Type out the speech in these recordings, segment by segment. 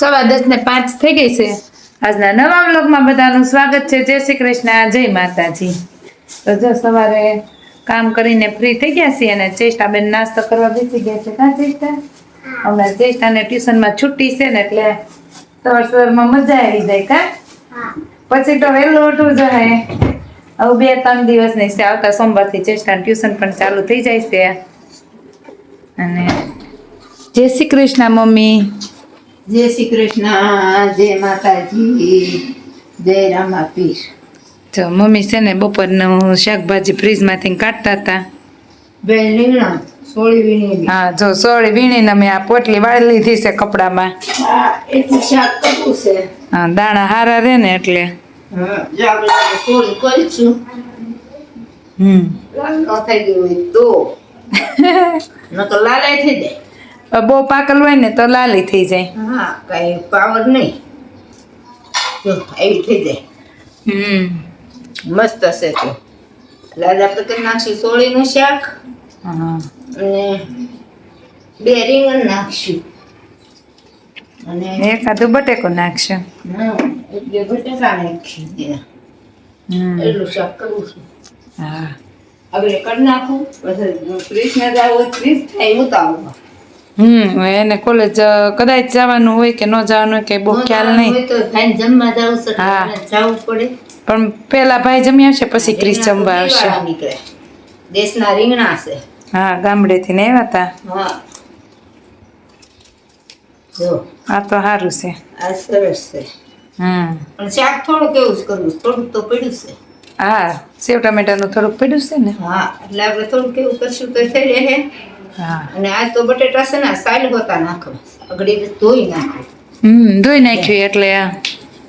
સવા દસ ને પાંચ થઈ ગઈ છે. આજના નવા બ્લોગમાં બધાનું સ્વાગત છે. જય શ્રી કૃષ્ણ, જય માતાજી. તો જો સવારે કામ કરીને ફ્રી થઈ ગયા છીએ અને ચેષ્ટાબેન નાસ્તો કરવા બેસી ગયા છે. કાં ચેષ્ટા? હમણાં ચેષ્ટાને ટ્યુશનમાં છુટ્ટી છે ને એટલે સવાર સવારમાં મજા આવી જાય, કા? પછી તો વહેલું ઉઠવું જોઈએ હવે બે ત્રણ દિવસની છે. આવતા સોમવારથી ચેષ્ટાને ટ્યુશન પણ ચાલુ થઈ જાય છે. અને જય શ્રી કૃષ્ણ, મમ્મી. જય શ્રી કૃષ્ણ જય માતાજી જય રામાપીર. તો મમ્મી છે ને બપોરનું શાકભાજી ફ્રીજમાંથી કાઢતા હતા. બે રીંગણા સોળી વીણી હા જો સોળી વીણીને મેં આ પોટલી વાળી લીધી છે કપડામાં. હા એટલું શાક કરવું છે. હા દાણા હારા રહે ને એટલે. હમ. થઈ ગયું તો. ન તો લાલાય થઈ જાય. બહુ પાકલ હોય ને તો લાલી થઈ જાય. હા કઈ પાવર નહીં. એવી થઈ જાય. હમ. મસ્ત હશે તો. આજે આપણે કરી નાખશું સોળીનું શાક અને બે રીંગણ નાખશું. અને એકાદું બટેકો નાખશે. બે બટેકા નાખી એટલું શાક કરું છું. હા. હવે કરી નાખું પછી ક્રિષ્ણ જાવ ક્રિશ થાય ઉતાવળ હમ એને કોલેજ કદાચ જવાનું હોય કે ન જવાનું હોય કે બહુ ખ્યાલ નહીં. હા. જવું પડે. પણ પેલા ભાઈ જમી આવશે પછી ક્રિસ જમવા આવશે. દેશના રીંગણા છે. હા ગામડેથી ને આવ્યા હતા આ તો સારું છે. આ સરસ છે. હમ. પણ શાક થોડું કેવું કરવું થોડુંક તો પડ્યું છે. હા સેવ ટમેટાનું થોડુંક પડ્યું છે ને? હા એટલે આપણે થોડુંક કેવું કરશું તો થઈ રહે અને આજ તો બટેટા છે ને સાઈલ હોતા નાખવા. અગડી ધોઈ નાખો હમ ધોઈ નાખ્યું એટલે આ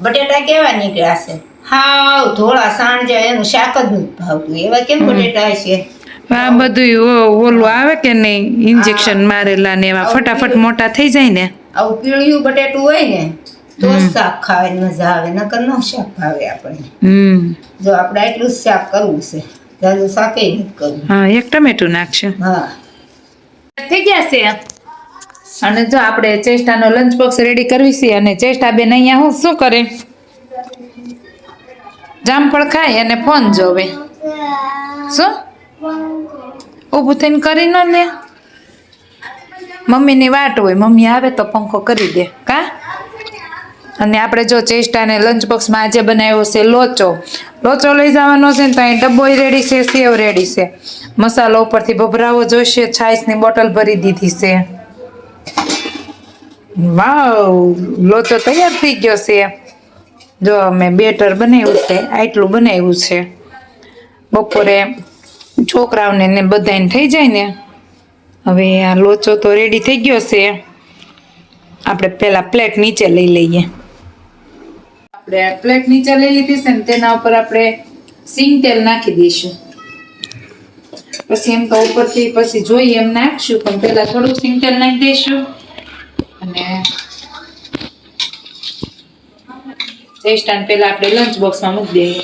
બટેટા કેવા નીકળ્યા છે? હાવ ધોળા સાણ જાય એનું શાક જ નથી ભાવતું. એવા કેમ બટેટા છે? આ બધું ઓલું આવે કે નહીં? ઇન્જેક્શન મારેલા ને એવા ફટાફટ મોટા થઈ જાય ને? આવું પીળિયું બટેટું હોય ને તો શાક ખાવાની મજા આવે નકર ન શાક ભાવે આપણે. હમ. જો આપણે એટલું જ શાક કરવું છે જાજુ શાકે નથી કરવું. હા એક ટમેટું નાખશે. હા. થઈ ગયા છે? અને જો આપણે ચેષ્ટાનો લંચ બોક્સ રેડી કરવી છે અને ચેષ્ટા બેન અહીંયા હું શું કરે? જામફળ ખાય અને ફોન જોવે. શું? ઊભું થઈને કરી ન લે? મમ્મીની વાટ હોય, મમ્મી આવે તો પંખો કરી દે. કા? અને આપણે જો ચેસ્ટાને લંચ બોક્સમાં આજે બનાવ્યો છે લોચો. લોચો લઈ જવાનો છે ને તો અહીં ડબ્બો રેડી છે, સેવ રેડી છે. મસાલો ઉપરથી ભભરાવો જોઈશે છાશની બોટલ ભરી દીધી છે. વાવ, લોચો તૈયાર થઈ ગયો છે. જો અમે બેટર બનાવ્યું છે, આટલું બનાવ્યું છે. બપોરે છોકરાઓને ને બધાને થઈ જાય ને. હવે આ લોચો તો રેડી થઈ ગયો છે. આપણે પહેલાં પ્લેટ નીચે લઈ લઈએ. આપણે પ્લેટ નીચે લઈ લીધી છે ને તેના ઉપર આપણે સિંગ તેલ નાખી દઈશું. પછી એમ તો ઉપરથી પછી જોઈએ એમ નાખશું પણ પહેલા થોડુંક સિંગ તેલ નાખી દઈશું. અને ચેસ્ટાન પહેલાં આપણે લંચ બોક્સમાં મૂકી દઈએ.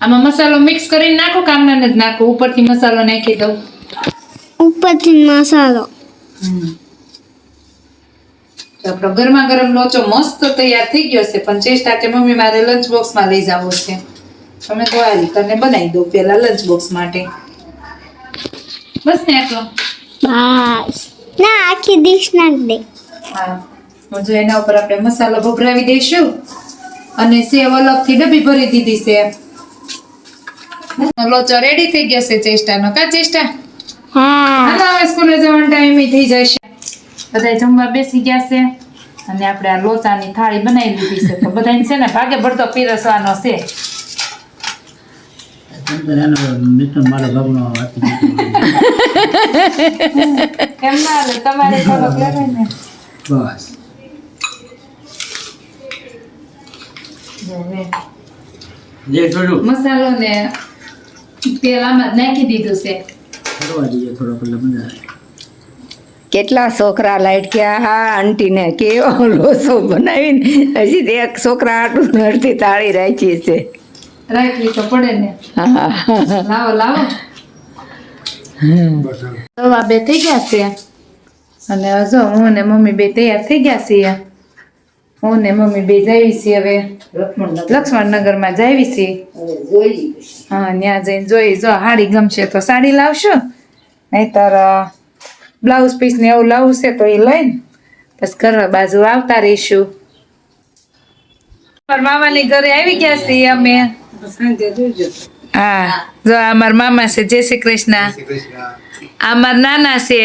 આમાં મસાલો મિક્સ કરીને નાખો કામના જ નાખો? ઉપરથી મસાલો નાખી દઉં. ઉપરથી મસાલો. તો આપણો ગરમા ગરમ લોચો મસ્ત તૈયાર થઈ ગયો છે. પણ ચેસ્ટા કે મમ્મી મારે લંચ બોક્સમાં લઈ જવો છે. તમે તો આ બનાવી દો પેલા લંચ બોક્સ માટે. બસ ને આટલો. ના આખી ડીશ નાખ દે. હા. જો એના ઉપર આપણે મસાલો ભભરાવી દઈશું. અને સેવ અલગથી ડબ્બી ભરી દીધી છે. લોચો રેડી થઈ ગયો છે ચેસ્ટાનો કા ચેષ્ટા? હા. હવે સ્કૂલે જવાનો ટાઈમ થઈ જશે. બધા જમવા બેસી ગયા છે. અને આપણે આ લોચાની થાળી બનાવી લીધી છે. તો બધાને છે ને ભાગે ભરતો પીરસવાનો છે. મિત્ર મારા બાબુનો વાત કેમ ના તમારે થોડોક લેવાય બસ. જો હવે જે થોડું મસાલો ને તેલ આમાં જ નાખી દીધું છે જઈએ થોડોક એટલે મજા આવે કેટલા છોકરા લાટક્યા હા, આંટીને કેવો લોસો બનાવીને હજી એક છોકરા આટલું નડતી તાળી રાખી છે. રાખવી તો પડે ને. લાવો લાવો. દવા બે થઈ ગયા છે. અને હજો હું ને મમ્મી બે તૈયાર થઈ ગયા છીએ. હું ને મમ્મી બે જાવી છીએ હવે. લક્ષ્મણનગરમાં જાવી છીએ. હા, ત્યાં જઈને જોઈ, જો સાડી ગમશે તો સાડી લાવશું. નહીતર બ્લાઉઝ પીસ ને એવું લાવવું છે તો એ લઈને બસ કરવા બાજુ આવતા રહીશું. મામાની ઘરે આવી ગયા છીએ અમે. હા જો અમાર મામા છે જય શ્રી કૃષ્ણ. અમાર નાના છે.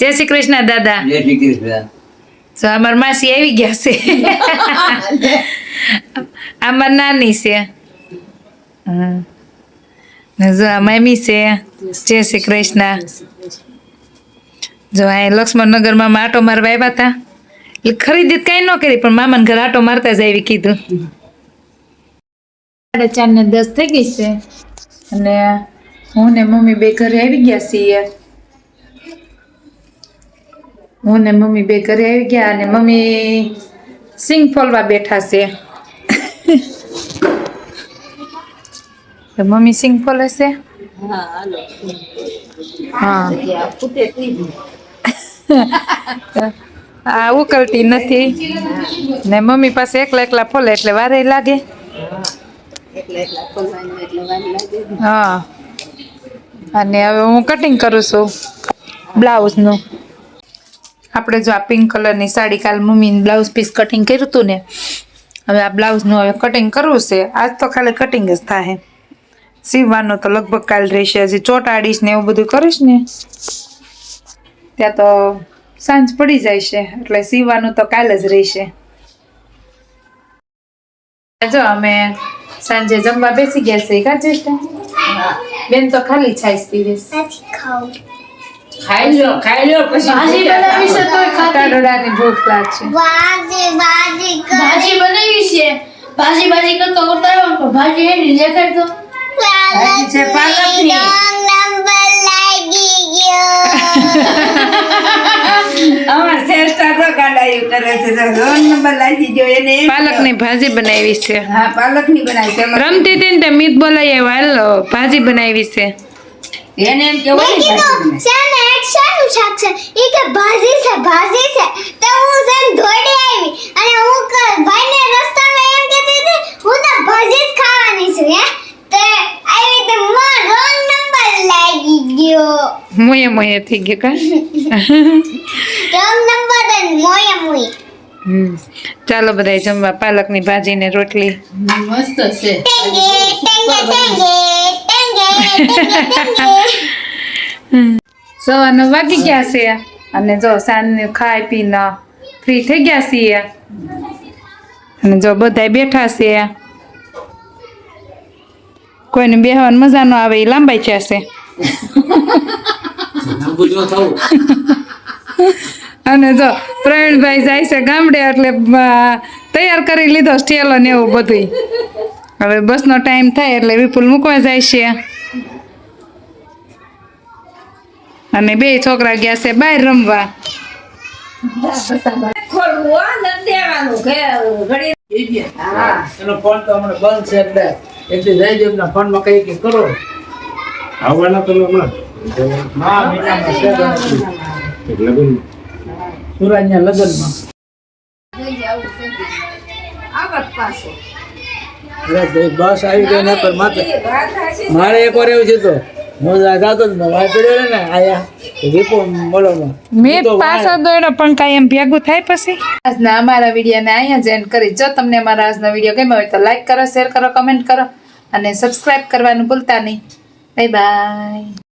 જય શ્રી કૃષ્ણ દાદા. જય શ્રી કૃષ્ણ. જો અમાર માસી આવી ગયા છે. આ મારી નાની છે. હમ. જો આ મમ્મી છે. જય શ્રી કૃષ્ણ. જો આ લક્ષ્મણનગરમાં માટો આટો મારવા આવ્યા હતા. એટલે ખરીદી કાંઈ ન કરી પણ મામાને ઘર આટો મારતા જ આવી કીધું. સાડા ચાર ને દસ થઈ ગઈ છે. અને હું ને મમ્મી બે ઘરે આવી ગયા છીએ. હું ને મમ્મી બે ઘરે આવી ગયા અને મમ્મી સિંગ ફોલવા બેઠા છે. તો મમ્મી સિંગ ફોલે છે? હા આ ઉકલતી નથી. ને મમ્મી પાસે એકલા એકલા ફોલે એટલે વારે લાગે. હા. અને હવે હું કટિંગ કરું છું બ્લાઉઝનું આપણે જો આ પિંક કલરની સાડી કાલ મમ્મીને બ્લાઉઝ પીસ કટિંગ કર્યું હતું ને હવે આ બ્લાઉઝનું હવે કટિંગ કરવું છે. આજ તો ખાલી કટિંગ જ થાય સીવવાનું તો લગભગ કાલ રહેશે. હજી ચોટાડીશ ને એવું બધું કરીશ ને. ત્યાં તો સાંજ પડી જાય છે એટલે સીવવાનું તો કાલ જ રહેશે. જો અમે સાંજે જમવા બેસી ગયા છે કા ચેષ્ટા બેન તો ખાલી છાઈસ પીવીશ ખાઈ લો ખાઈ લો પછી ભાજી બનાવી છે તો ખાતી ટાડોડાની ભૂખ લાગશે. ભાજી ભાજી ભાજી બનાવી છે. ભાજી ભાજી કરતો કરતો આવ્યો પણ ભાજી લેખર તો. ભાજી છે પાલકની. નંબર અમાર શ્રેષ્ઠા તો ગાડાયું કરે છે. રોલ નંબર લાગી ગયો એને પાલકની ભાજી બનાવી છે. હા પાલકની બનાવી છે. રમતી હતી ને તે મીત બોલાય હાલો ભાજી બનાવી છે. એને એમ કેવું મેં શાને શાનું શાક છે. ઈ કે ભાજી છે ભાજી છે. તો હું સેમ દોડી આવી અને હું ભાઈને રસ્તામાં એમ કહેતી હતી હું તો ભાજી જ ખાવાની છું હે તે આવી રીતે માં રોંગ નંબર લાગી ગયો મોયે મોયે થઈ ગયું કા રોંગ નંબર અને મોય મોય હમ. ચાલો બધા જમવા પાલકની ભાજી ને રોટલી મસ્ત છે ટેંગે ટેંગે ટેંગે ટેંગે ટેંગે સવા નવ વાગી ગયા છે અને જો સાંજને ખાઈ પીને ફ્રી થઈ ગયા છીએ અને જો બધા બેઠા છે કોઈને બેહવાની મજા ન આવે એ લાંબાઈ જશે થવું. અને જો પ્રવીણભાઈ જાય છે ગામડે એટલે તૈયાર કરી લીધો સ્ટેલો ને એવું બધું હવે બસનો ટાઈમ થાય એટલે વિપુલ મૂકવા જાય છે. અને બે છોકરા ગયા છે બહાર રમવા. ફોન તો હમણાં બંધ છે એટલે એટલે જઈ દે એમના ફોનમાં કઈ કઈ કરો. આવવાના તમે હમણાં. લગ્ન સુરજના લગ્નમાં. બસ આવી ગઈ ને માત્ર મારે એક વાર એવું છે તો હું જાતો જ વાય પડ્યો ને આયા. તો બોલોમાં મેં પાછો દોડ્યો પણ કાંઈ એમ ભેગું થાય પછી? આજના અમારા વિડીયોને અહીંયા જ એન્ડ કરી જો તમને મારા આજનો વીડિયો ગમ્યો હોય તો લાઈક કરો શેર કરો કમેન્ટ કરો અને સબસ્ક્રાઇબ કરવાનું ભૂલતા નહીં. Bye bye